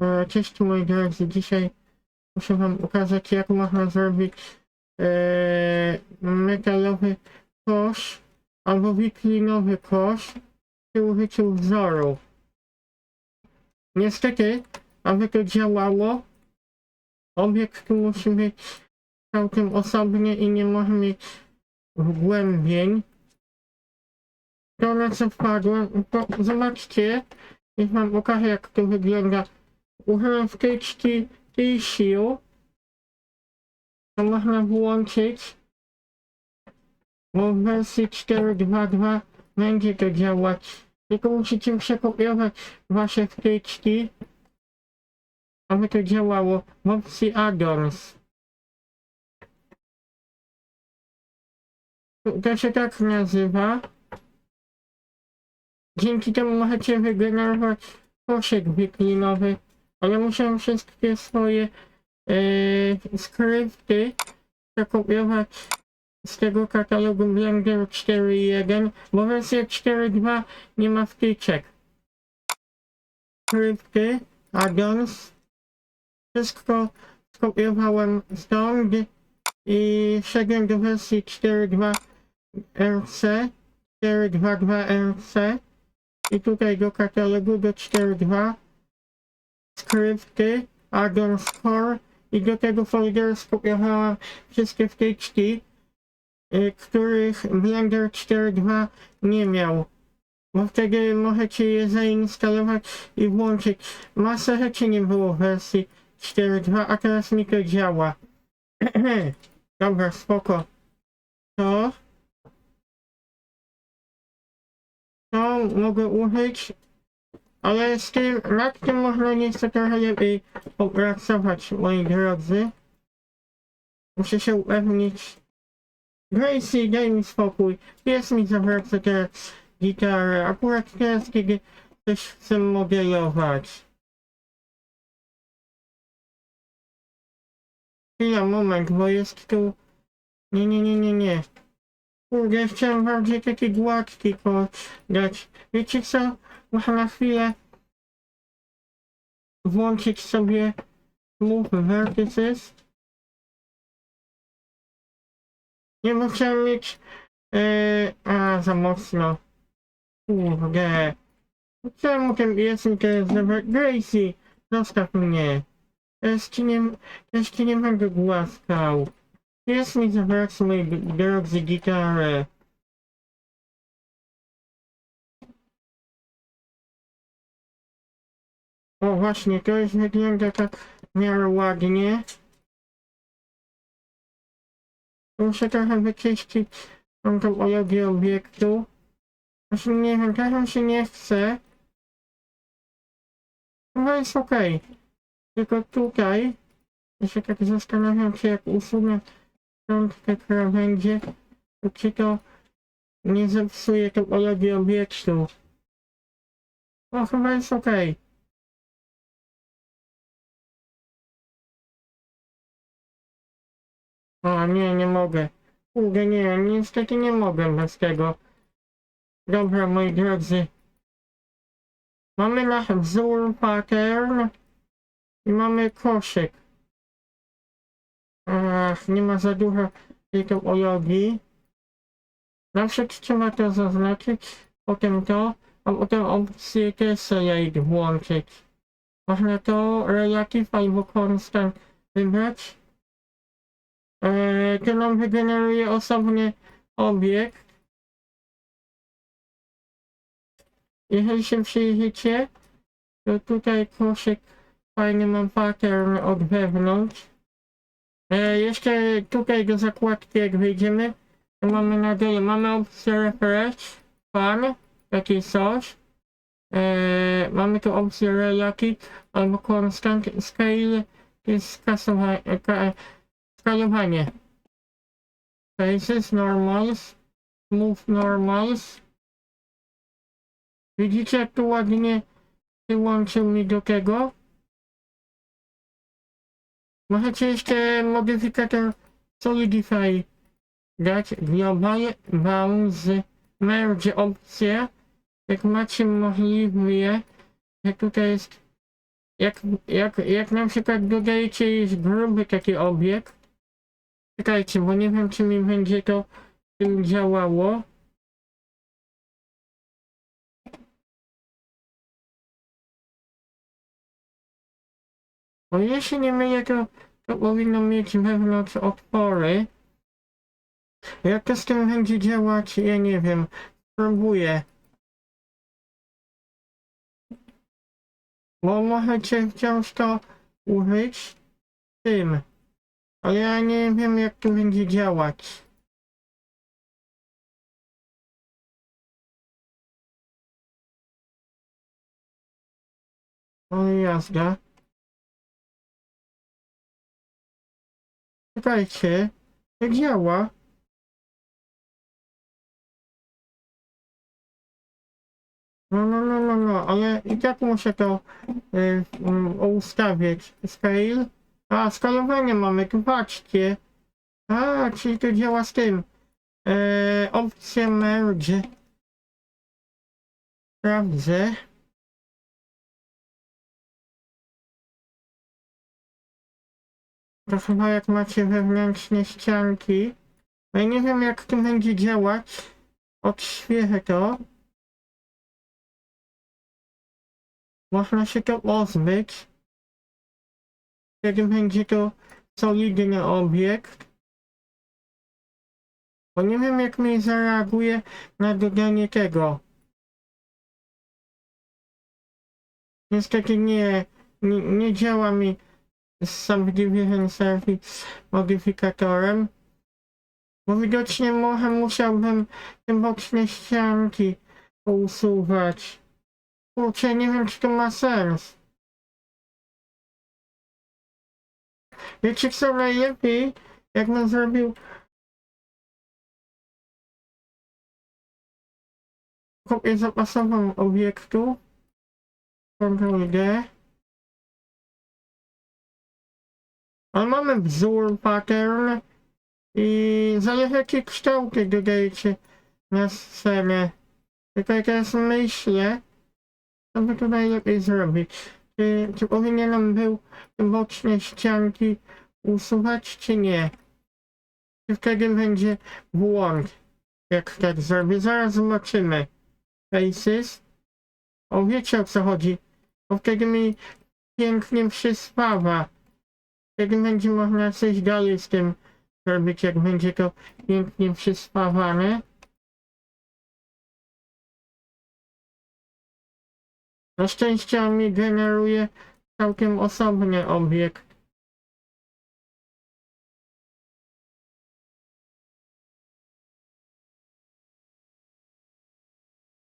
E, Cześć moi drodzy, dzisiaj muszę wam pokazać jak można zrobić e, metalowy kosz albo wiklinowy kosz przy użyciu wzoru. Niestety, aby to działało, obiekt musi być całkiem osobny i nie może mieć wgłębień. To na co wpadłem, to zobaczcie, niech wam pokażę jak to wygląda. Użyłem wtyczki T-Shield. To można włączyć. Bo w wersji 4.2.2 będzie to działać. Tylko musicie przekopiować wasze wtyczki, aby to działało w opcji Add-ons. To się tak nazywa. Dzięki temu możecie wygenerować koszyk wiklinowy, ale muszę wszystkie swoje e, skrypty przekopiować z tego katalogu Blender 4.1, bo wersja 4.2 nie ma wtyczek. Skrypty, addons, wszystko skopiowałem stąd i wszedłem do wersji 4.2 RC, 4.2.2 RC i tutaj do katalogu do 4.2 skrypty, addon score i do tego folderu skopiowałem wszystkie wtyczki, y, których Blender 4.2 nie miał. Bo wtedy możecie je zainstalować i włączyć. Masa rzeczy nie było w wersji 4.2, a teraz mi to działa. Dobra, spoko. To to mogę użyć, ale z tym, nad można nieco trochę lepiej popracować, moi drodzy. Muszę się upewnić. Gracie, daj mi spokój. Pies mi zawraca teraz gitarę. Akurat teraz, kiedy coś chcę modelować. Chwila, moment, bo jest tu... Nie, nie, nie, nie, nie. Kurde, chciałem bardziej takie gładki dać. Wiecie co? Muszę na chwilę włączyć sobie Move Vertices. Nie bo chciałem mieć... Yy, a, za mocno. Kurde. Czemu ten mi teraz zabrać? Gracie, zostaw mnie. Ci nie, ci nie będę głaskał. Pies mi zawraca mojej drodzy gitarę. O właśnie, to już wygląda tak w miarę ładnie. Muszę trochę wyczyścić tą topologię obiektu. Właśnie nie wiem, trochę się nie chce. No jest okej. Tylko tutaj ja się tak zastanawiam, czy jak usunę stąd te krawędzie, to czy to nie zepsuje topologii obiektu. No chyba jest okej. O nie, nie mogę. Kurde nie, niestety nie mogę bez tego. Dobra, moi drodzy. Mamy nasz wzór pattern i mamy koszyk. Ach, nie ma za dużo tej topologii. Zawsze trzeba to zaznaczyć, potem to, a potem opcję tessellate włączyć. Można to relative albo constant wybrać. Eee, to nam wygeneruje osobny obiekt. Jeżeli się przyjrzycie, to tutaj koszyk fajny mam pattern od wewnątrz. E, jeszcze tutaj do zakładki jak wyjdziemy, to mamy na dole, mamy opcję refresh, pan, taki coś. E, mamy tu opcję relative albo constant scale, jest skasowanie, ka, skalowanie. Faces, normals, move normals. Widzicie jak tu ładnie przyłączył mi do tego? Możecie jeszcze modyfikator Solidify dać Global Bounce Merge opcję. Jak macie możliwe, że tutaj jest jak, jak, jak na przykład dodajecie już gruby taki obiekt, czekajcie, bo nie wiem czy mi będzie to tym działało. Bo jeśli nie mylę, to, to powinno mieć wewnątrz otwory. Jak to z tym będzie działać, ja nie wiem. Spróbuję. Bo możecie wciąż to użyć tym. Ale ja nie wiem jak to będzie działać. Ale jazda. Czekajcie. To działa. No, no, no, no, no, ale i tak muszę to y, mm, ustawiać. Scale. A, skalowanie mamy, patrzcie. A, czyli to działa z tym. E, opcja merge. Sprawdzę. To chyba jak macie wewnętrzne ścianki. No ja nie wiem jak to będzie działać. Odświeżę to. Można się to pozbyć. Wtedy będzie to solidny obiekt. Bo nie wiem jak mi zareaguje na dodanie tego. Niestety nie, nie, nie działa mi z Subdivision Service modyfikatorem. Bo widocznie może musiałbym te boczne ścianki usuwać. Kurczę, nie wiem czy to ma sens. Wiecie co najlepiej? Jakbym zrobił kopię zapasową obiektu. Ctrl D. Ale mamy wzór, pattern i zależy jakie kształty dodajecie na scenę. Tylko ja teraz myślę, co by tu najlepiej zrobić. Czy, powinienem był boczne ścianki usuwać, czy nie? Czy wtedy będzie błąd, jak tak zrobię? Zaraz zobaczymy. Faces. O, wiecie o co chodzi. Bo wtedy mi pięknie przyspawa. Wtedy będzie można coś dalej z tym zrobić, jak będzie to pięknie przyspawane. Na szczęście on mi generuje całkiem osobny obiekt.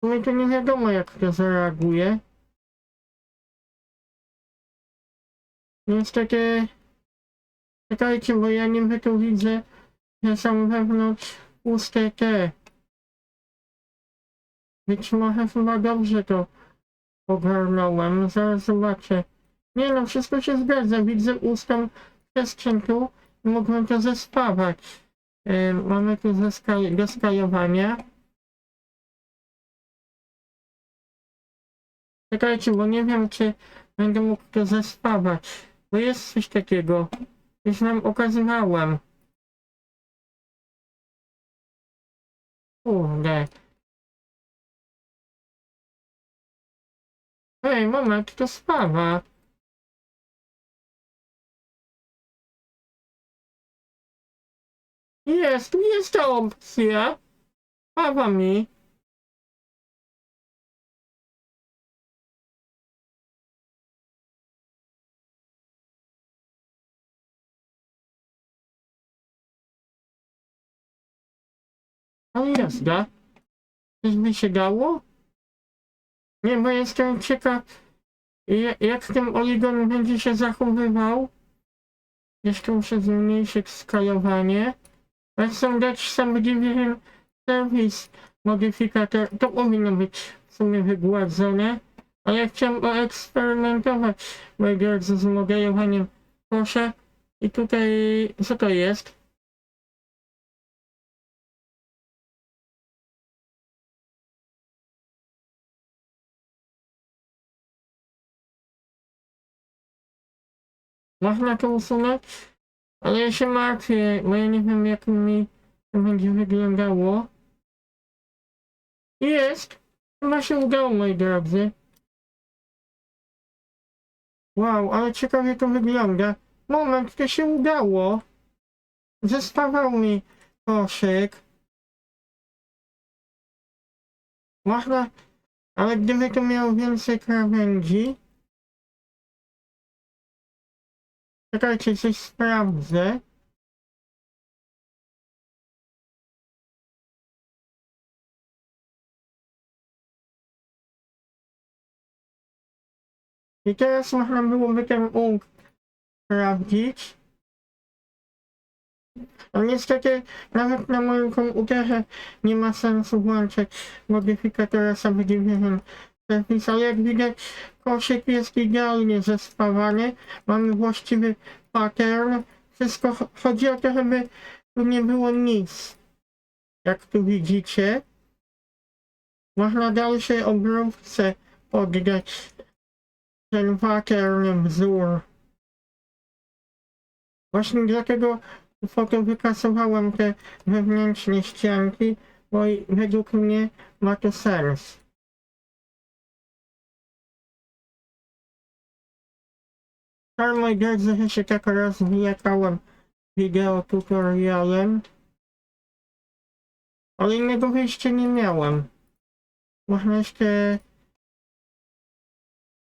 Sumie to nie wiadomo jak to zareaguje. Niestety... Czekajcie, bo ja niby tu widzę, że są wewnątrz puste te. Być może chyba dobrze to ogarnąłem. Zaraz zobaczę. Nie no, wszystko się zgadza. Widzę ustą przestrzeń tu i to zespawać. Yy, mamy tu zeskal do skalowania. Czekajcie, bo nie wiem, czy będę mógł to zespawać. Bo jest coś takiego. Już nam okazywałem. Kurde. Ej, moment, to spawa. Jest, jest ta opcja. Spawa mi. No jazda. Coś by się dało? Nie, bo jestem ciekaw, ja- jak ten oligon będzie się zachowywał. Jeszcze muszę zmniejszyć skalowanie. Jak chcę dać Subdivision Service modyfikator, to powinno być w sumie wygładzone. Ale chciałem poeksperymentować, moi drodzy, z modelowaniem Proszę. I tutaj, co to jest? Można to usunąć? Ale ja się martwię, bo ja nie wiem jak mi to będzie wyglądało. Jest! Chyba się udało, moi drodzy. Wow, ale ciekawie to wygląda. Moment, to się udało. Zestawał mi koszyk. Można, ale gdyby to miało więcej krawędzi. Czekajcie, coś sprawdzę. I teraz można byłoby ten punkt sprawdzić. No niestety nawet na moim komputerze nie ma sensu włączać modyfikatora Subdivision Surface, ale jak widać koszyk jest idealnie zespawany, mamy właściwy pattern, wszystko ch- chodzi o to, żeby tu nie było nic. Jak tu widzicie, można dalszej obróbce oddać ten pattern wzór. Właśnie dlatego foto wykasowałem te wewnętrzne ścianki, bo według mnie ma to sens. Ale moi drodzy, że się tak rozwijałem wideo tutorialem, ale innego wyjścia nie miałem. Można jeszcze...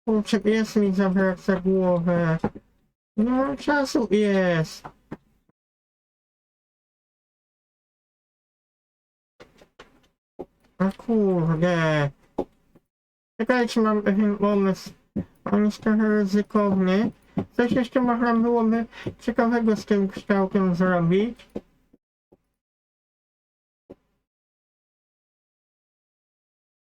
Kurczę, pies mi zawraca głowę. No, czasu jest. A kurde. Czekajcie, mam pewien pomysł. On jest trochę ryzykowny. Coś jeszcze można byłoby ciekawego z tym kształtem zrobić.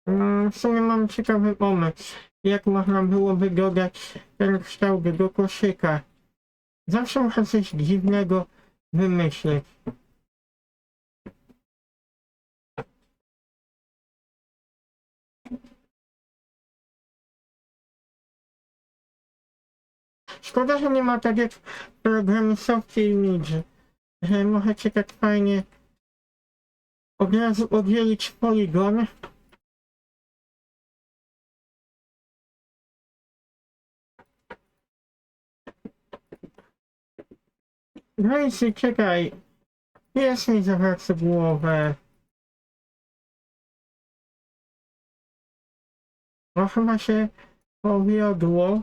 Mm, W sumie mam ciekawy pomysł. Jak można byłoby dodać ten kształt do koszyka. Zawsze muszę coś dziwnego wymyślić. Szkoda, że nie ma tak jak w programie Soft Image, że możecie tak fajnie od razu oddzielić poligon. Gracie, czekaj. Jest mi zawraca głowę. No chyba się powiodło.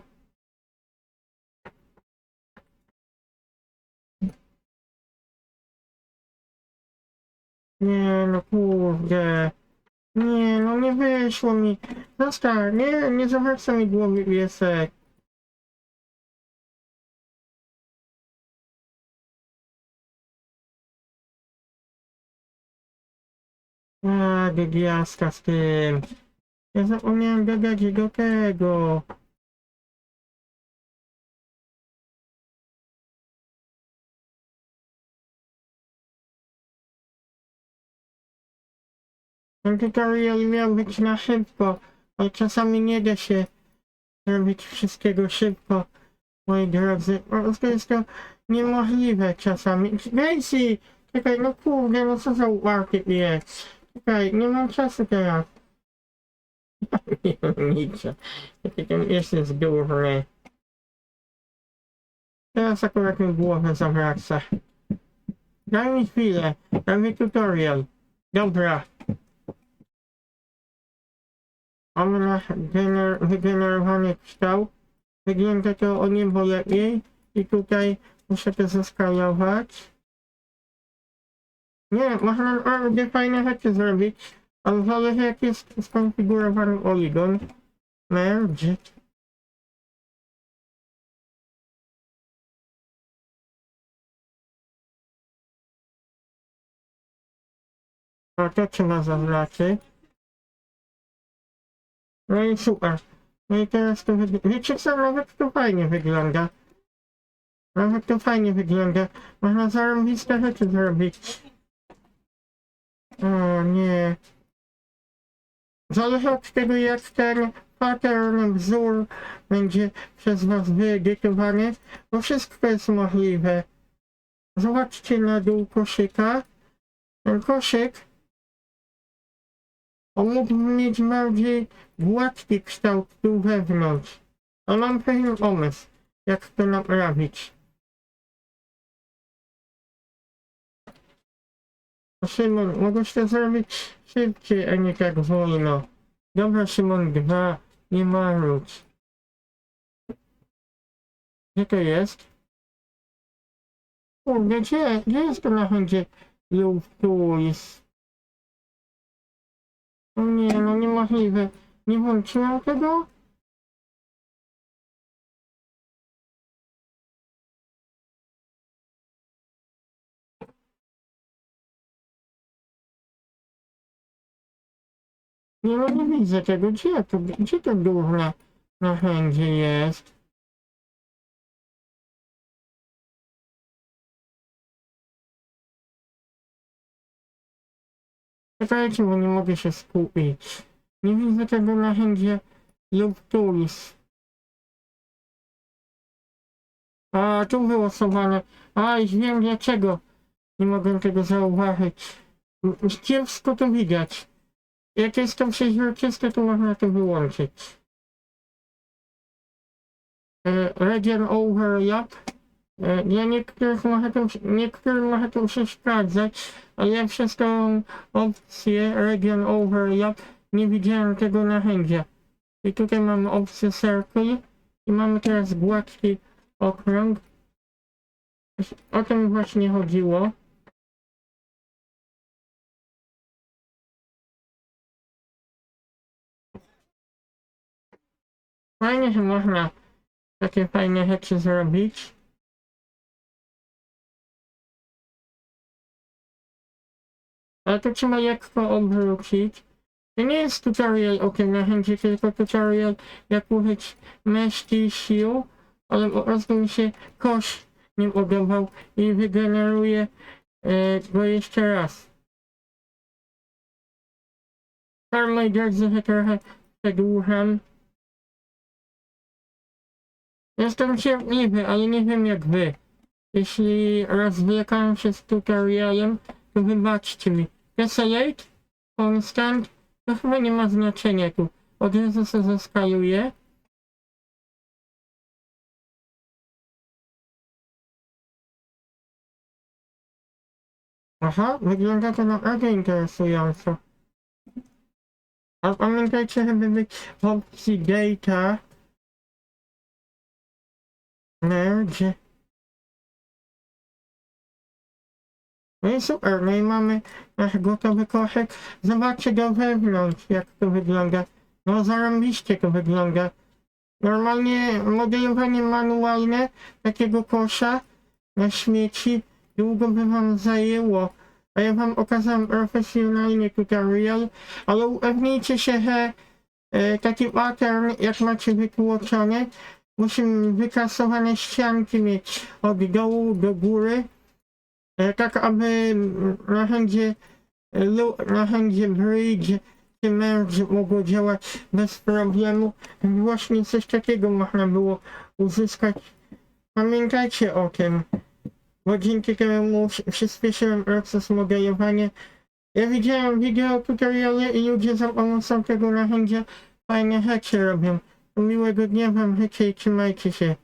Nie no kurde. Nie no nie wyszło mi. Zostań, nie, nie zawraca mi głowy piesek. A, gwiazdka z tym. Ja zapomniałem dodać do tego. Ten tutorial miał być na szybko, ale czasami nie da się robić wszystkiego szybko, moi drodzy. Po prostu jest to niemożliwe czasami. Gracie! Czekaj, no kurde, no co za jest. Czekaj, nie mam czasu teraz. Nie mam nic. Jaki ten jest jest duży. Teraz akurat mi głowę zawraca. Daj mi chwilę, robię tutorial. Dobra. Gener- wygenerowany kształt. Wygląda to o niebo lepiej. I tutaj muszę to zeskalować. Nie, można naprawdę fajne rzeczy zrobić, ale zależy jak jest skonfigurowany poligon. Merge. A to trzeba zawracić. No i super. No i teraz to. Wiecie co, nawet to fajnie wygląda. Nawet to fajnie wygląda. Można zarąbiste rzeczy zrobić. O nie. Zależy od tego jak ten pattern, wzór będzie przez Was wyedytowany, bo wszystko jest możliwe. Zobaczcie na dół koszyka. Ten koszyk mógł mieć bardziej gładki kształt tu wewnątrz. A mam pewien pomysł, jak to naprawić. Szymon, mogłeś to zrobić szybciej, a nie tak wolno. Dobra, Szymon, dwa, nie marudź. Gdzie to jest? Kurde, gdzie, gdzie jest to narzędzie Love Tools? O nie, no niemożliwe. Nie włączyłem tego? Nie, no nie widzę tego. Gdzie to, gdzie to główne narzędzie jest? Czekajcie, bo nie mogę się skupić. Nie widzę tego narzędzia lub tools. A, tu wylosowane. A, już wiem dlaczego. Nie mogę tego zauważyć. Kiepsko to widać. Jak jest to przeźroczyste, to można to wyłączyć. E, Region overlap. E, Dla niektórych może to, niektórym może to przeszkadzać, ale ja przez tą opcję Region overlap nie widziałem tego narzędzia. I tutaj mamy opcję Circle i mamy teraz gładki okrąg. O to mi właśnie chodziło. Fajnie, że można takie fajne rzeczy zrobić. Ale to trzeba lekko obrócić. To nie jest tutorial o tym narzędziu, tylko tutorial jak użyć meszki sił, ale po prostu mi się kosz nie podobał i wygeneruję e, go jeszcze raz. Sorry, moi drodzy, że trochę przedłużam. Jestem cierpliwy, ale nie wiem jak wy. Jeśli rozwlekam się z tutorialem, to wybaczcie mi. Tessellate, constant, to chyba nie ma znaczenia tu. Od razu się zeskaluję. Aha, wygląda to naprawdę interesująco. A pamiętajcie, żeby być w opcji data. Merge. No i super, no i mamy nasz gotowy koszyk. Zobaczcie go wewnątrz, jak to wygląda. No zarąbiście to wygląda. Normalnie modelowanie manualne takiego kosza na śmieci długo by wam zajęło. A ja wam okazałem profesjonalnie tutorial, ale upewnijcie się, że e, taki pattern, jak macie wytłoczony, musi wykasowane ścianki mieć od dołu do góry. E, tak aby narzędzie, e, narzędzie bridge czy merge mogło działać bez problemu. Właśnie coś takiego można było uzyskać. Pamiętajcie o tym, bo dzięki temu przy- przyspieszyłem proces modelowania. Ja widziałem wideo tutoriale i ludzie za pomocą tego narzędzia fajne rzeczy robią. Miłego dnia wam życzę i trzymajcie się.